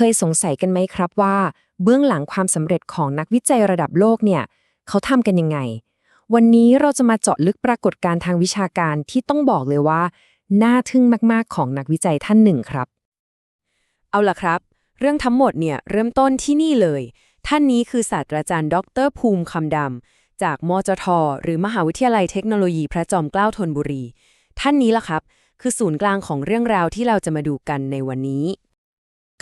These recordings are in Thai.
เคยสงสัยกันไหมครับว่า เบื้องหลังความสำเร็จของนักวิจัยระดับโลกเนี่ย เขาทำกันยังไง วันนี้เราจะมาเจาะลึกปรากฏการณ์ทางวิชาการที่ต้องบอกเลยว่า น่าทึ่งมาก ๆ ของนักวิจัยท่านหนึ่งครับ เอาล่ะครับ เรื่องทั้งหมดเนี่ยเริ่มต้นที่นี่เลย ท่านนี้คือศาสตราจารย์ ดรภูมิคำดำจากมจท หรือมหาวิทยาลัยเทคโนโลยีพระจอมเกล้าธนบุรี ท่านนี้ล่ะครับ คือศูนย์กลางของเรื่องราวที่เราจะมาดูกันในวันนี้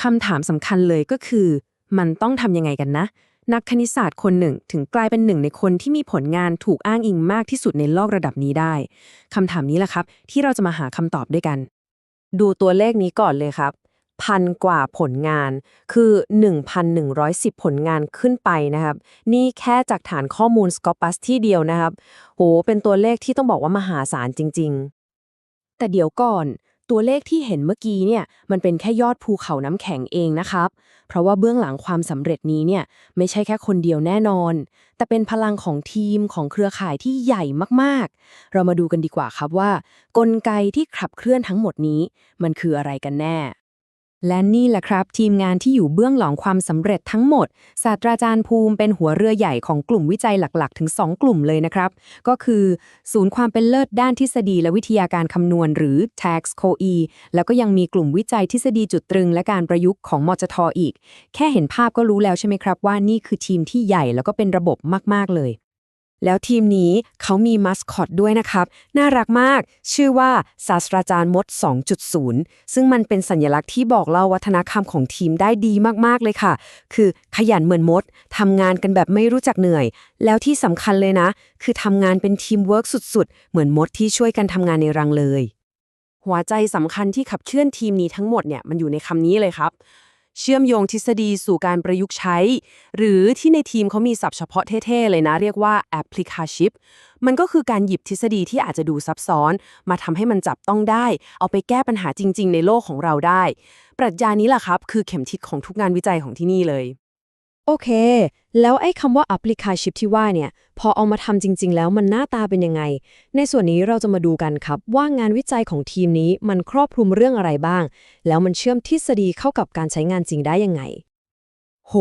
คำถามสำคัญเลยก็คือ มันต้องทำยังไงกันนะ นักคณิตศาสตร์คนหนึ่งถึงกลายเป็นหนึ่งในคนที่มีผลงานถูกอ้างอิงมากที่สุดในโลกระดับนี้ได้คำถามนี้แหละครับ ที่เราจะมาหาคำตอบด้วยกัน ดูตัวเลขนี้ก่อนเลยครับพันกว่าผลงานคือ 1,110 ผลงานขึ้นไปนะครับ นี่แค่จากฐานข้อมูล Scopus ที่เดียวนะครับ โห เป็นตัวเลขที่ต้องบอกว่ามหาศาลจริง ๆ แต่เดี๋ยวก่อน ตัวเลขที่เห็นเมื่อกี้เนี่ยมันเป็นแค่ยอดภูเขาน้ำแข็งเองนะครับ เพราะว่าเบื้องหลังความสำเร็จนี้เนี่ยไม่ใช่แค่คนเดียวแน่นอน แต่เป็นพลังของทีมของเครือข่ายที่ใหญ่มากๆ เรามาดูกันดีกว่าครับว่า กลไกที่ขับเคลื่อนทั้งหมดนี้ มันคืออะไรกันแน่ และนี่แหละครับ ทีมงานที่อยู่เบื้องหลังความสำเร็จทั้งหมด ศาสตราจารย์ภูมิเป็นหัวเรือใหญ่ของกลุ่มวิจัยหลักๆ ถึง 2 กลุ่มเลยนะครับ ก็คือ ศูนย์ความเป็นเลิศด้านทฤษฎีและวิทยาการคำนวณหรือ tax co e แล้วก็ยังมีกลุ่มวิจัยทฤษฎีจุดตรึง และการประยุกต์ของมจทอีก แค่เห็นภาพก็รู้แล้วใช่ไหมครับว่านี่คือทีมที่ใหญ่แล้วก็เป็นระบบมากๆเลย แล้วทีมนี้เขามีมัสคอตด้วยนะครับ น่ารักมาก ชื่อว่าศาสตราจารย์มด 2.0 ซึ่งมันเป็นสัญลักษณ์ที่บอกเล่าวัฒนธรรมของทีมได้ดีมากๆเลยค่ะ คือขยันเหมือนมดทำงานกันแบบไม่รู้จักเหนื่อย แล้วที่สำคัญเลยนะ คือทำงานเป็นทีมเวิร์กสุด ๆ เหมือนมดที่ช่วยกันทำงานในรังเลย หัวใจสำคัญที่ขับเคลื่อนทีมนี้ทั้งหมดเนี่ยมันอยู่ในคำนี้เลยครับ เชื่อมโยงทฤษฎีสู่การประยุกต์ใช้ หรือที่ในทีมเขามีศัพท์เฉพาะเท่ๆ เลยนะ เรียกว่า applicaship มันก็คือการหยิบทฤษฎีที่อาจจะดูซับซ้อน มาทำให้มันจับต้องได้ เอาไปแก้ปัญหาจริง ๆ ในโลกของเราได้ ปรัชญานี้แหละครับ คือเข็มทิศของทุกงานวิจัยของที่นี่เลย โอเค แล้วไอ้คำว่า applicaship ที่ว่าเนี่ย พอเอามาทำจริง ๆ แล้วมันหน้าตาเป็นยังไง ในส่วนนี้เราจะมาดูกันครับ ว่างานวิจัยของทีมนี้มันครอบคลุมเรื่องอะไรบ้าง แล้วมันเชื่อมทฤษฎีเข้ากับการใช้งานจริงได้ยังไง โห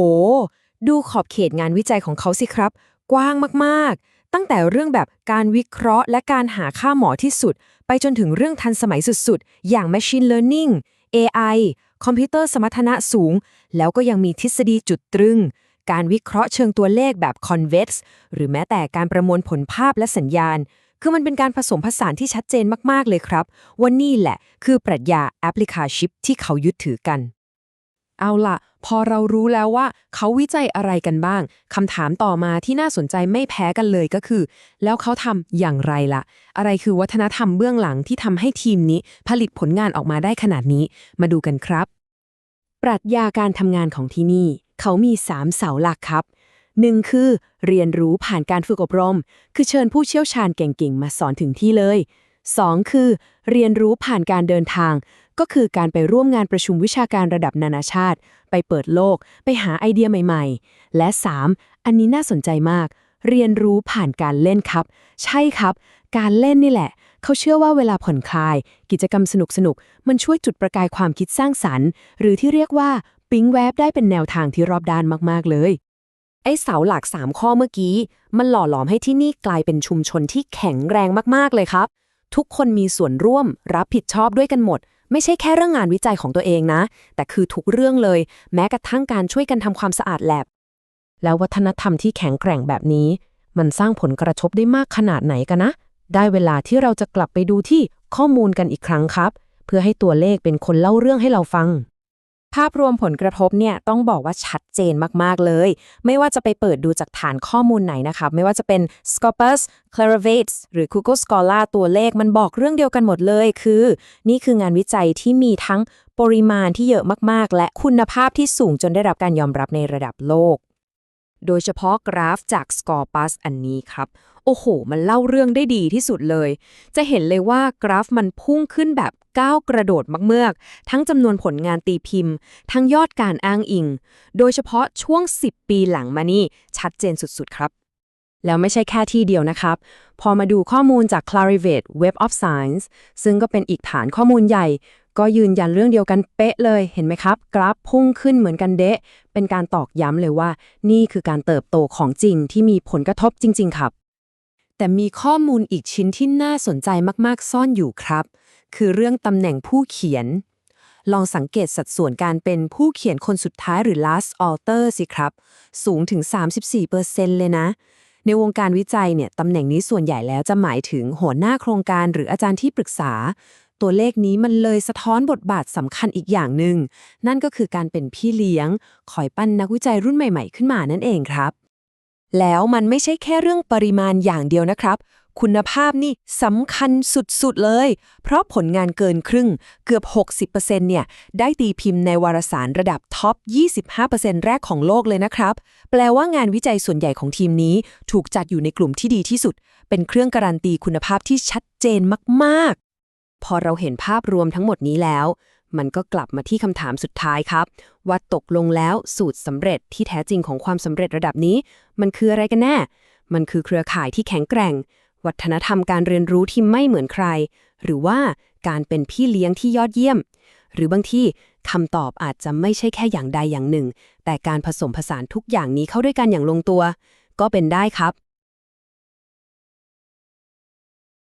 ดูขอบเขตงานวิจัยของเขาสิครับ กว้างมากๆ ตั้งแต่เรื่องแบบการวิเคราะห์ และการหาค่าหมอที่สุด ไปจนถึงเรื่องทันสมัยสุดๆ อย่าง machine learning AI คอมพิวเตอร์สมรรถนะสูง แล้วก็ยังมีทฤษฎีจุดตรึง การวิเคราะห์เชิงตัวเลขแบบ convex หรือแม้แต่การประมวลผลภาพและสัญญาณ คือมันเป็นการผสมผสานที่ชัดเจนมาก ๆ เลยครับ ว่านี่แหละคือปรัชญา applicaship ที่เขายึดถือกันเอาล่ะ พอเรารู้แล้วว่าเขาวิจัยอะไรกันบ้างคำถามต่อมาที่น่าสนใจไม่แพ้กันเลยก็คือ แล้วเขาทำอย่างไรล่ะ อะไรคือวัฒนธรรมเบื้องหลังที่ทำให้ทีมนี้ผลิตผลงานออกมาได้ขนาดนี้ มาดูกันครับ ปรัชญาการทำงานของที่นี่ เขามี 3 เสาหลักครับ 1. คือ เรียนรู้ผ่านการฝึกอบรม คือเชิญผู้เชี่ยวชาญเก่งๆ มาสอนถึงที่เลย 2. คือ เรียนรู้ผ่านการเดินทาง ก็คือการไปร่วมงานประชุมวิชาการระดับนานาชาติ ไปเปิดโลก ไปหาไอเดียใหม่ๆ และ 3. อันนี้น่าสนใจมาก เรียนรู้ผ่านการเล่นครับ ใช่ครับ การเล่นนี่แหละ เขาเชื่อว่าเวลาผ่อนคลาย กิจกรรมสนุกๆมันช่วยจุดประกายความคิดสร้างสรรค์ หรือที่เรียกว่าปิ๊งแวบได้เป็นแนวทางที่รอบด้านมาก ๆ เลย ไอ้เสาหลัก 3 ข้อเมื่อกี้ มันหล่อหลอมให้ที่นี่กลายเป็นชุมชนที่แข็งแรงมากๆเลยครับ ทุกคนมีส่วนร่วม รับผิดชอบด้วยกันหมด ไม่ใช่แค่เรื่องงานวิจัยของตัวเองนะ แต่คือทุกเรื่องเลย แม้กระทั่งการช่วยกันทำความสะอาดแลบแล้ววัฒนธรรมที่แข็งแกร่งแบบนี้ มันสร้างผลกระทบได้มากขนาดไหนกันนะ ได้เวลาที่เราจะกลับไปดูที่ข้อมูลกันอีกครั้งครับ เพื่อให้ตัวเลขเป็นคนเล่าเรื่องให้เราฟัง ภาพรวมผลกระทบเนี่ยต้องบอกว่าชัดเจนมาก ๆ เลย ไม่ว่าจะไปเปิดดูจากฐานข้อมูลไหนนะครับไม่ว่าจะเป็น Scopus, Clarivate หรือ Google Scholar ตัวเลขมันบอกเรื่องเดียวกันหมดเลย คือ นี่คืองานวิจัยที่มีทั้งปริมาณที่เยอะมากๆ และคุณภาพที่สูงจนได้รับการยอมรับในระดับโลก โดยเฉพาะกราฟจาก Scopus อันนี้ครับ โอ้โห มันเล่าเรื่องได้ดีที่สุดเลย จะเห็นเลยว่ากราฟมันพุ่งขึ้นแบบก้าวกระโดดมากเมือกๆ ทั้งจำนวนผลงานตีพิมพ์ ทั้งยอดการอ้างอิง โดยเฉพาะช่วง 10 ปีหลังมานี่ ชัดเจนสุดๆครับ แล้วไม่ใช่แค่ที่เดียวนะครับ พอมาดูข้อมูลจาก Clarivate Web of Science ซึ่งก็เป็นอีกฐานข้อมูลใหญ่ก็ยืนยันเรื่องเดียวกันเป๊ะเลย เห็นไหมครับ กราฟพุ่งขึ้นเหมือนกันเดะ เป็นการตอกย้ำเลยว่า นี่คือการเติบโตของจริงที่มีผลกระทบจริง ๆ ครับ แต่มีข้อมูลอีกชิ้นที่น่าสนใจมากๆ ซ่อนอยู่ครับ คือเรื่องตำแหน่งผู้เขียน ลองสังเกตสัดส่วนการเป็นผู้เขียนคนสุดท้ายหรือ last author สิครับ สูงถึง 34%เลยนะ ในวงการวิจัยเนี่ยตำแหน่งนี้ส่วนใหญ่แล้วจะหมายถึงหัวหน้าโครงการหรืออาจารย์ที่ปรึกษา ตัวเลขนี้มันเลยสะท้อนบทบาทสำคัญอีกอย่างหนึ่ง นั่นก็คือการเป็นพี่เลี้ยง คอยปั้นนักวิจัยรุ่นใหม่ๆ ขึ้นมานั่นเองครับ แล้วมันไม่ใช่แค่เรื่องปริมาณอย่างเดียวนะครับ คุณภาพนี่สำคัญสุดๆเลย เพราะผลงานเกินครึ่งเกือบ 60%เนี่ย ได้ตีพิมพ์ในวารสารระดับท็อป 25%แรกของโลกเลยนะครับ แปลว่างานวิจัยส่วนใหญ่ของทีมนี้ถูกจัดอยู่ในกลุ่มที่ดีที่สุด เป็นเครื่องการันตีคุณภาพที่ชัดเจนมากๆ พอเราเห็นภาพรวมทั้งหมดนี้แล้ว มันก็กลับมาที่คำถามสุดท้ายครับ ว่าตกลงแล้วสูตรสำเร็จที่แท้จริงของความสำเร็จระดับนี้ มันคืออะไรกันแน่ มันคือเครือข่ายที่แข็งแกร่ง วัฒนธรรมการเรียนรู้ที่ไม่เหมือนใคร หรือว่าการเป็นพี่เลี้ยงที่ยอดเยี่ยม หรือบางที่คำตอบอาจจะไม่ใช่แค่อย่างใดอย่างหนึ่ง แต่การผสมผสานทุกอย่างนี้เข้าด้วยกันอย่างลงตัว ก็เป็นได้ครับ